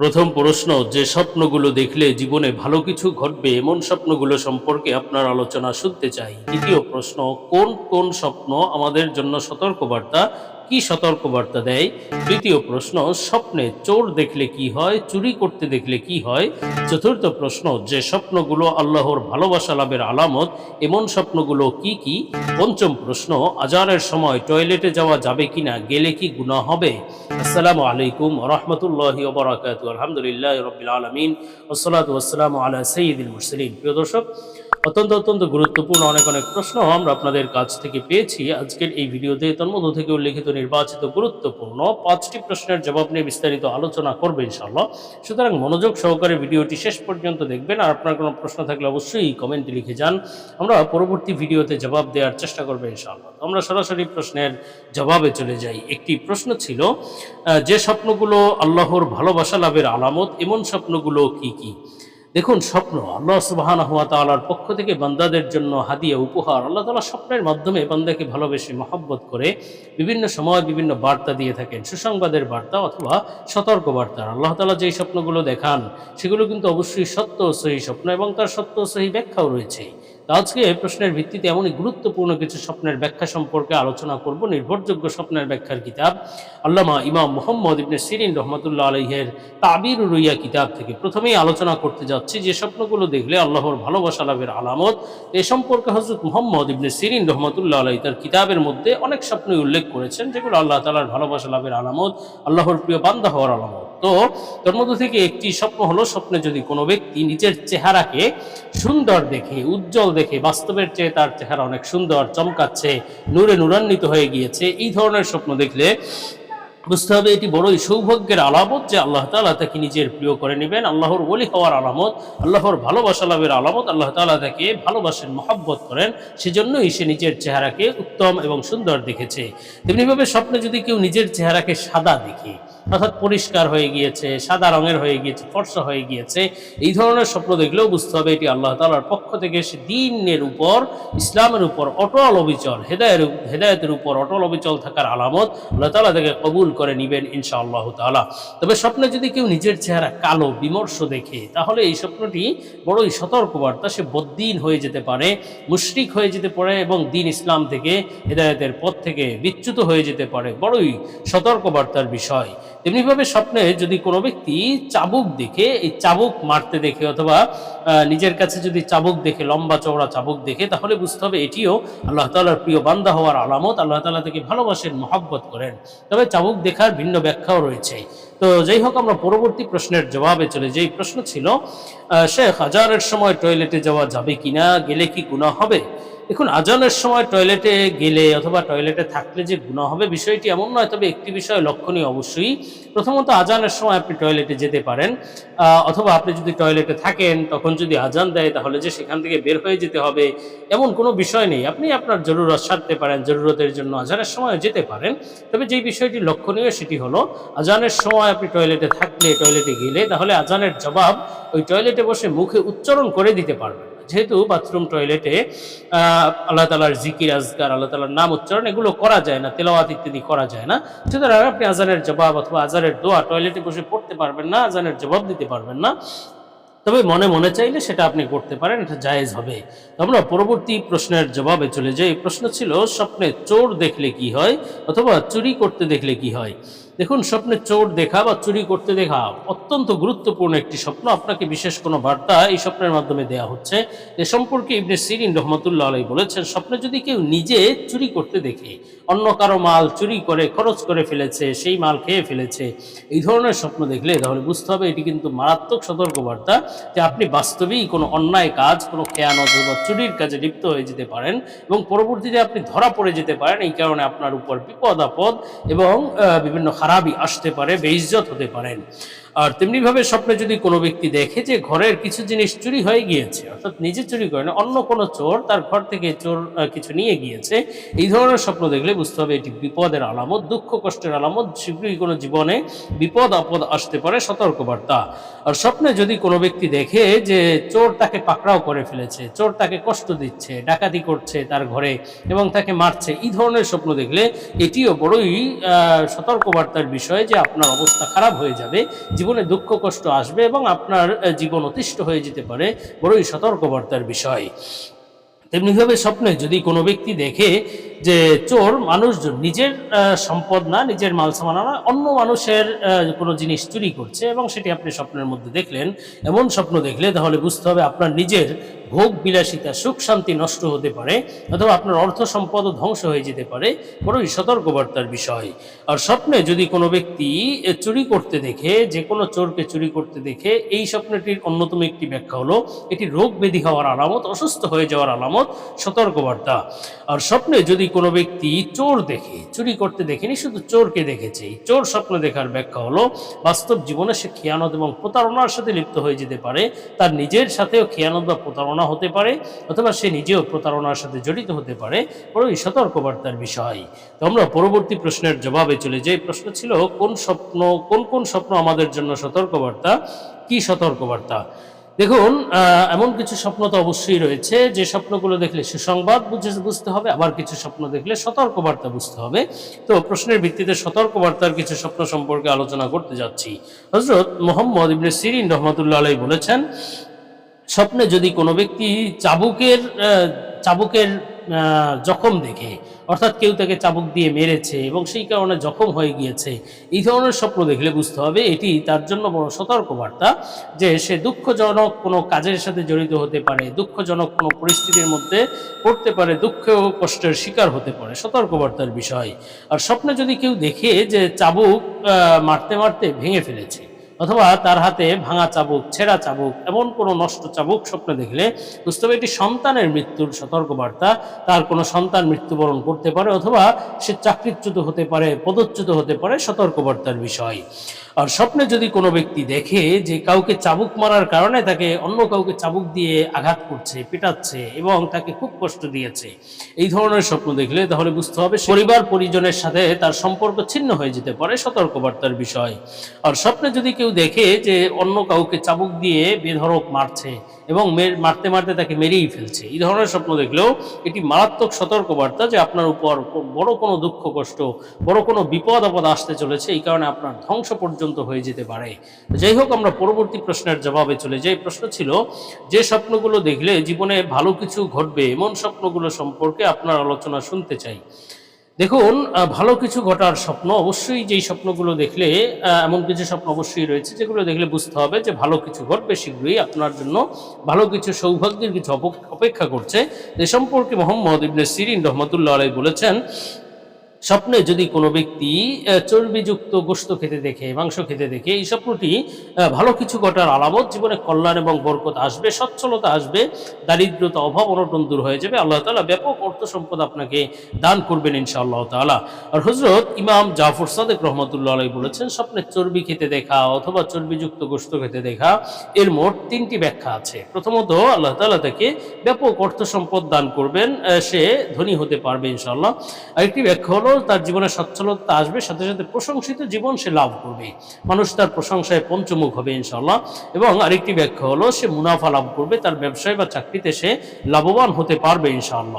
প্রথম প্রশ্ন, যে স্বপ্নগুলো দেখলে জীবনে ভালো কিছু ঘটবে, এমন স্বপ্নগুলো সম্পর্কে আপনার আলোচনা শুনতে চাই। দ্বিতীয় প্রশ্ন, কোন কোন স্বপ্ন আমাদের জন্য সতর্কবার্তা কি সতর্কবার্তা দেয়? তৃতীয় প্রশ্ন, স্বপ্নে চোর দেখলে কি হয়? চুরি করতে দেখলে কি হয়? চতুর্থ প্রশ্ন, যে স্বপ্নগুলো আল্লাহর ভালোবাসা লাভের আলামত, এমন স্বপ্নগুলো কি কি? পঞ্চম প্রশ্ন, আজানের সময় টয়লেটে যাওয়া যাবে কিনা? গেলে কি গুনাহ হবে? আসসালামু আলাইকুম রহমতুল্লাহ ওবরাকাতু আলহামদুলিল্লাহ রবিল আলমিন। ওসলাতু আসসালামু আলা সঈদুল মুরসলিন। প্রিয় দর্শক অত্যন্ত অত্যন্ত গুরুত্বপূর্ণ অনেক অনেক প্রশ্ন আমরা আপনাদের কাছ থেকে পেয়েছি। আজকের এই ভিডিওতে তন্মধ্য থেকে উল্লেখিত নির্বাচিত গুরুত্বপূর্ণ পাঁচটি প্রশ্নের জবাব নিয়ে বিস্তারিত আলোচনা করবে ইনশাল্লাহ সুতরাং মনোযোগ সহকারে ভিডিওটি শেষ পর্যন্ত দেখবেন। আর আপনার কোনো প্রশ্ন থাকলে অবশ্যই কমেন্টে লিখে যান। আমরা পরবর্তী ভিডিওতে জবাব দেওয়ার চেষ্টা করব ইনশাআল্লাহ। তো আমরা সরাসরি প্রশ্নের জবাবে চলে যাই। একটি প্রশ্ন ছিল যে স্বপ্নগুলো আল্লাহর ভালোবাসা লাভের আলামত, এমন স্বপ্নগুলো কি কি? দেখুন, স্বপ্ন আল্লাহ সুবাহান হুয়া তালার পক্ষ থেকে বান্দাদের জন্য হাদিয়া, উপহার। আল্লাহ তালা স্বপ্নের মাধ্যমে বান্দাকে ভালোবেসে মহব্বত করে বিভিন্ন সময় বিভিন্ন বার্তা দিয়ে থাকেন। সুসংবাদের বার্তা অথবা সতর্ক বার্তা আল্লাহ তালা যেই স্বপ্নগুলো দেখান, সেগুলো কিন্তু অবশ্যই সত্য সহি স্বপ্ন এবং তার সত্য সহি ব্যাখ্যাও রয়েছে। তো আজকে প্রশ্নের ভিত্তিতে এমনই গুরুত্বপূর্ণ কিছু স্বপ্নের ব্যাখ্যা সম্পর্কে আলোচনা করব। নির্ভরযোগ্য স্বপ্নের ব্যাখ্যার কিতাব আল্লামা ইমাম মোহাম্মদ ইবনে সিরিন রহমতুল্লাহ আলহের তাবির রুইয়া কিতাব থেকে প্রথমেই আলোচনা করতে যাচ্ছি। যে স্বপ্নগুলো দেখলে আল্লাহর ভালোবাসা লাভের আলামত, এ সম্পর্কে হজরত মোহাম্মদ ইবনে সিরিন রহমতুল্লাহ আলাই তার কিতাবের মধ্যে অনেক স্বপ্নই উল্লেখ করেছেন, যেগুলো আল্লাহ তালার ভালোবাসা লাভের আলামত, আল্লাহর প্রিয় বান্দা হওয়ার আলামত। তো তোর মধ্যে থেকে একটি স্বপ্ন হলো, স্বপ্নে যদি কোনো ব্যক্তি নিজের চেহারাকে সুন্দর দেখে, উজ্জ্বল দেখে বাস্তবের চেয়ে তার চেহারা অনেক সুন্দর, চমকাচ্ছে, নূরে নূরান্বিত হয়ে গিয়েছে। এই ধরনের স্বপ্ন দেখলে বুঝতে হবে এটি বড়ই সৌভাগ্যের আলামত যে আল্লাহ তালা তাকে নিজের প্রিয় করে নেবেন। আল্লাহর ওলি হওয়ার আলামত, আল্লাহর ভালোবাসা লাভের আলামত, আল্লাহ তালা তাকে ভালোবাসেন, মহাব্বত করেন, সেজন্যই সে নিজের চেহারাকে উত্তম এবং সুন্দর দেখেছে। তেমনিভাবে স্বপ্নে যদি কেউ নিজের চেহারাকে সাদা দেখে অর্থাৎ পরিষ্কার হয়ে গিয়েছে, সাদা রঙের হয়ে গিয়েছে, ফর্সা হয়ে গিয়েছে, এই ধরনের স্বপ্ন দেখলেও বুঝতে হবে এটি আল্লাহ তালার পক্ষ থেকে সে দিনের উপর, ইসলামের উপর অটল অবিচল, হেদায়ের হেদায়তের উপর অটল অবিচল থাকার আলামত আল্লাহ তালা তাকে কবুল করে নিবেন ইনশা আল্লাহ তালা তবে স্বপ্নে যদি কেউ নিজের চেহারা কালো, বিমর্ষ দেখে, তাহলে এই স্বপ্নটি বড়ই সতর্কবার্তা, সে বদ্দিন হয়ে যেতে পারে, মুশরিক হয়ে যেতে পারে এবং দিন ইসলাম থেকে, হেদায়তের পথ থেকে বিচ্যুত হয়ে যেতে পারে। বড়ই সতর্কবার্তার বিষয়। তেমনিভাবে স্বপ্নে যদি কোনো ব্যক্তি চাবুক দেখে, এই চাবুক মারতে দেখে অথবা নিজের কাছে যদি চাবুক দেখে, লম্বা চওড়া চাবুক দেখে, তাহলে বুঝতে হবে এটিও আল্লাহ তালার প্রিয় বান্দা হওয়ার আলামত। আল্লাহ তালা থেকে ভালোবাসেন, মহাব্বত করেন। তবে চাবুক দেখার ভিন্ন ব্যাখ্যাও রয়েছে। তো যাই হোক, আমরা পরবর্তী প্রশ্নের জবাবে চলে যেই। প্রশ্ন ছিল শেখ আজানের সময় টয়লেটে যাওয়া যাবে কিনা? গেলে কি গুণা হবে? দেখুন, আজানের সময় টয়লেটে গেলে অথবা টয়লেটে থাকলে যে গুণা হবে, বিষয়টি এমন নয়, তবে একটি বিষয় লক্ষণীয় অবশ্যই। প্রথমত, আজানের সময় আপনি টয়লেটে যেতে পারেন। অথবা আপনি যদি টয়লেটে থাকেন, তখন যদি আজান দেয়, তাহলে যে সেখান থেকে বের হয়ে যেতে হবে, এমন কোনো বিষয় নেই। আপনি আপনার জরুরত সারতে পারেন, জরুরতের জন্য আজানের সময় যেতে পারেন। তবে যেই বিষয়টি লক্ষণীয়, সেটি হলো, আজানের সময় আপনি টয়লেটে থাকলে, টয়লেটে গেলে, তাহলে আজানের জবাব ওই টয়লেটে বসে মুখে উচ্চারণ করে দিতে পারবেন। যেহেতু বাথরুম, টয়লেটে আল্লাহ তালার জিকির আজগার আল্লাহ তালার নাম উচ্চারণ, এগুলো করা যায় না, তেলাওয়াত ইত্যাদি করা যায় না। সুতরাং আপনি আজানের জবাব অথবা আজানের দোয়া টয়লেটে বসে পড়তে পারবেন না, আজানের জবাব দিতে পারবেন না। তবে মনে মনে চাইলে সেটা আপনি করতে পারেন, এটা জায়েজ হবে। আমরা পরবর্তী প্রশ্নের জবাবে চলে যাই। প্রশ্ন ছিল, স্বপ্নে চোর দেখলে কি হয় অথবা চুরি করতে দেখলে কি হয়? দেখুন, স্বপ্নে চোর দেখা বা চুরি করতে দেখা অত্যন্ত গুরুত্বপূর্ণ একটি স্বপ্ন। আপনাকে বিশেষ কোনো বার্তা এই স্বপ্নের মাধ্যমে দেয়া হচ্ছে এ সম্পর্কে ইবনে সিরিন রহমতুল্লাহ আলাই বলেছেন, স্বপ্নে যদি কেউ নিজে চুরি করতে দেখে, অন্য কারও মাল চুরি করে, খরচ করে ফেলেছে, সেই মাল খেয়ে ফেলেছে, এই ধরনের স্বপ্ন দেখলে তাহলে বুঝতে হবে এটি কিন্তু মারাত্মক সতর্কবার্তা যে আপনি বাস্তবেই কোনো অন্যায় কাজ, কোনো খেয়ানত বা চুরির কাজে লিপ্ত হয়ে যেতে পারেন এবং পরবর্তীতে আপনি ধরা পড়ে যেতে পারেন। এই কারণে আপনার উপর বিপদ, আপদ এবং বিভিন্ন খারাপই আসতে পারে বেইজ্জত হতে পারেন। আর তেমনিভাবে স্বপ্নে যদি কোনো ব্যক্তি দেখে যে ঘরের কিছু জিনিস চুরি হয়ে গিয়েছে, অর্থাৎ নিজে চুরি করে না, অন্য কোনো চোর তার ঘর থেকে চোর কিছু নিয়ে গিয়েছে, এই ধরনের স্বপ্ন দেখলে বুঝতে হবে এটি বিপদের আলামত, দুঃখ, কষ্টের আলামত, শীঘ্রই কোনো জীবনে বিপদ, আপদ আসতে পারে সতর্কবার্তা। আর স্বপ্নে যদি কোনো ব্যক্তি দেখে যে চোর তাকে পাকড়াও করে ফেলেছে, চোর তাকে কষ্ট দিচ্ছে, ডাকাতি করছে তার ঘরে এবং তাকে মারছে, এই ধরনের স্বপ্ন দেখলে এটিও বড়ই সতর্কবার্তার বিষয় যে আপনার অবস্থা খারাপ হয়ে যাবে জীবনে দুঃখ, কষ্ট আসবে এবং আপনার জীবন অতিষ্ঠ হয়ে যেতে পারে, বড়ই সতর্কবার্তার বিষয়। তেমনিভাবে স্বপ্নে যদি কোনো ব্যক্তি দেখে যে চোর মানুষজন নিজের সম্পদ না, নিজের মাল সামানা না, অন্য মানুষের কোনো জিনিস চুরি করছে এবং সেটি আপনি স্বপ্নের মধ্যে দেখলেন, এমন স্বপ্ন দেখলে তাহলে বুঝতে হবে আপনার নিজের ভোগ বিলাসিতা, সুখ শান্তি নষ্ট হতে পারে অথবা আপনার অর্থ সম্পদও ধ্বংস হয়ে যেতে পারে বড়ই সতর্কবার্তার বিষয়। আর স্বপ্নে যদি কোনো ব্যক্তি চুরি করতে দেখে, যে কোনো চোরকে চুরি করতে দেখে, এই স্বপ্নটির অন্যতম একটি ব্যাখ্যা হলো, এটি রোগ ব্যাধি হওয়ার আলামত, অসুস্থ হয়ে যাওয়ার আলামত, সতর্কবার্তা। আর স্বপ্নে যদি কোনো ব্যক্তি চোর দেখে, চুরি করতে দেখেনি, শুধু চোরকে দেখেছে। এই চোর স্বপ্ন দেখার ব্যাখ্যা হলো, বাস্তব জীবনে সে খেয়ানত এবং প্রতারণার সাথে লিপ্ত হয়ে যেতে পারে। তার নিজের সাথেও খেয়ানত বা প্রতারণা হতে পারে, অথবা সে নিজেও প্রতারণার সাথে জড়িত হতে পারে। বড়ই সতর্কবার্তার বিষয়। তো আমরা পরবর্তী প্রশ্নের জবাবে চলে যাই। প্রশ্ন ছিল, কোন স্বপ্ন, কোন কোন স্বপ্ন আমাদের জন্য সতর্কবার্তা? কি সতর্কবার্তা? দেখুন এমন কিছু স্বপ্ন তো অবশ্যই রয়েছে, যে স্বপ্নগুলো দেখলে সুসংবাদ বুঝে বুঝতে হবে, আবার কিছু স্বপ্ন দেখলে সতর্কবার্তা বুঝতে হবে। তো প্রশ্নের ভিত্তিতে সতর্কবার্তার কিছু স্বপ্ন সম্পর্কে আলোচনা করতে যাচ্ছি। হজরত মোহাম্মদ ইবনে সিরিন রহমতুল্লাহ আলাই বলেছেন, স্বপ্নে যদি কোনো ব্যক্তি চাবুকের চাবুকের জখম দেখে, অর্থাৎ কেউ তাকে চাবুক দিয়ে মেরেছে এবং সেই কারণে জখম হয়ে গিয়েছে, এই ধরনের স্বপ্ন দেখলে বুঝতে হবে, এটি তার জন্য বড় সতর্কবার্তা যে সে দুঃখজনক কোনো কাজের সাথে জড়িত হতে পারে, দুঃখজনক কোনো পরিস্থিতির মধ্যে পড়তে পারে, দুঃখ কষ্টের শিকার হতে পারে, সতর্কবার্তার বিষয়। আর স্বপ্নে যদি কেউ দেখে যে চাবুক মারতে মারতে ভেঙে ফেলেছে অথবা তার হাতে ভাঙা চাবুক, ছেঁড়া চাবুক, এমন কোনো নষ্ট চাবুক স্বপ্নে দেখলে বুঝতে হবে এটি সন্তানের মৃত্যুর সতর্কবার্তা। তার কোনো সন্তান মৃত্যুবরণ করতে পারে অথবা সে চাকরিচ্যুত হতে পারে, পদচ্যুত হতে পারে সতর্কবার্তার বিষয়। আর স্বপ্নে যদি কোনো ব্যক্তি দেখে যে কাউকে চাবুক মারার কারণে তাকে অন্য কাউকে চাবুক দিয়ে আঘাত করছে, পেটাচ্ছে এবং তাকে খুব কষ্ট দিয়েছে, এই ধরনের স্বপ্ন দেখলে তাহলে বুঝতে হবে পরিবার পরিজনের সাথে তার সম্পর্ক ছিন্ন হয়ে যেতে পারে সতর্কবার্তার বিষয়। আর স্বপ্নে যদি কেউ দেখে যে অন্য কাউকে চাবুক দিয়ে বেধড়ক মারছে এবং মারতে মারতে তাকে মেরেই ফেলছে, এই ধরনের স্বপ্ন দেখলেও এটি মারাত্মক সতর্কবার্তা যে আপনার উপর বড় কোনো দুঃখ কষ্ট, বড় কোনো বিপদ আপদ আসতে চলেছে, এই কারণে আপনার ধ্বংস পর্যন্ত হয়ে যেতে পারে। যাই হোক, আমরা পরবর্তী প্রশ্নের জবাবে চলে যাই। প্রশ্ন ছিল, যে স্বপ্নগুলো দেখলে জীবনে ভালো কিছু ঘটবে, এমন স্বপ্নগুলো সম্পর্কে আপনার আলোচনা শুনতে চাই। দেখুন ভালো কিছু ঘটার স্বপ্ন, অবশ্যই যেই স্বপ্নগুলো দেখলে এমন কিছু স্বপ্ন অবশ্যই রয়েছে, যেগুলো দেখলে বুঝতে হবে যে ভালো কিছু ঘটবে শীঘ্রই আপনার জন্য। ভালো কিছু সৌভাগ্যের কিছু অপেক্ষা করছে। এ সম্পর্কে মোহাম্মদ ইবনে সিরিন রহমতুল্লাহ আলাই বলেছেন স্বপ্নে যদি কোনো ব্যক্তি চর্বিযুক্ত গোস্ত খেতে দেখে, মাংস খেতে দেখে, এই স্বপ্নটি ভালো কিছু ঘটার আলামত, জীবনে কল্যাণ এবং বরকত আসবে, সচ্ছলতা আসবে, দারিদ্রতা, অভাব, অনটন দূর হয়ে যাবে, আল্লাহ তাআলা ব্যাপক অর্থ সম্পদ আপনাকে দান করবেন ইনশাআল্লাহ তাআলা। আর হজরত ইমাম জাফর সাদেক রহমতুল্লাহ আলাই বলেছেন, স্বপ্নে চর্বি খেতে দেখা অথবা চর্বিযুক্ত গোস্ত খেতে দেখা, এর মোট তিনটি ব্যাখ্যা আছে। প্রথমত, আল্লাহ তাআলা তাকে ব্যাপক অর্থ সম্পদ দান করবেন সে ধনী হতে পারবে ইনশাআল্লাহ। আরেকটি ব্যাখ্যা হলো তার জীবনে সচ্ছলতা আসবে, সাথে সাথে প্রশংসিত জীবন সে লাভ করবে। মানুষ তার প্রশংসায় পঞ্চমুখ হবে ইনশাল্লাহ এবং আরেকটি ব্যাখ্যা হলো, সে মুনাফা লাভ করবে, তার ব্যবসায় বা চাকরিতে সে লাভবান হতে পারবে ইনশাআল্লাহ।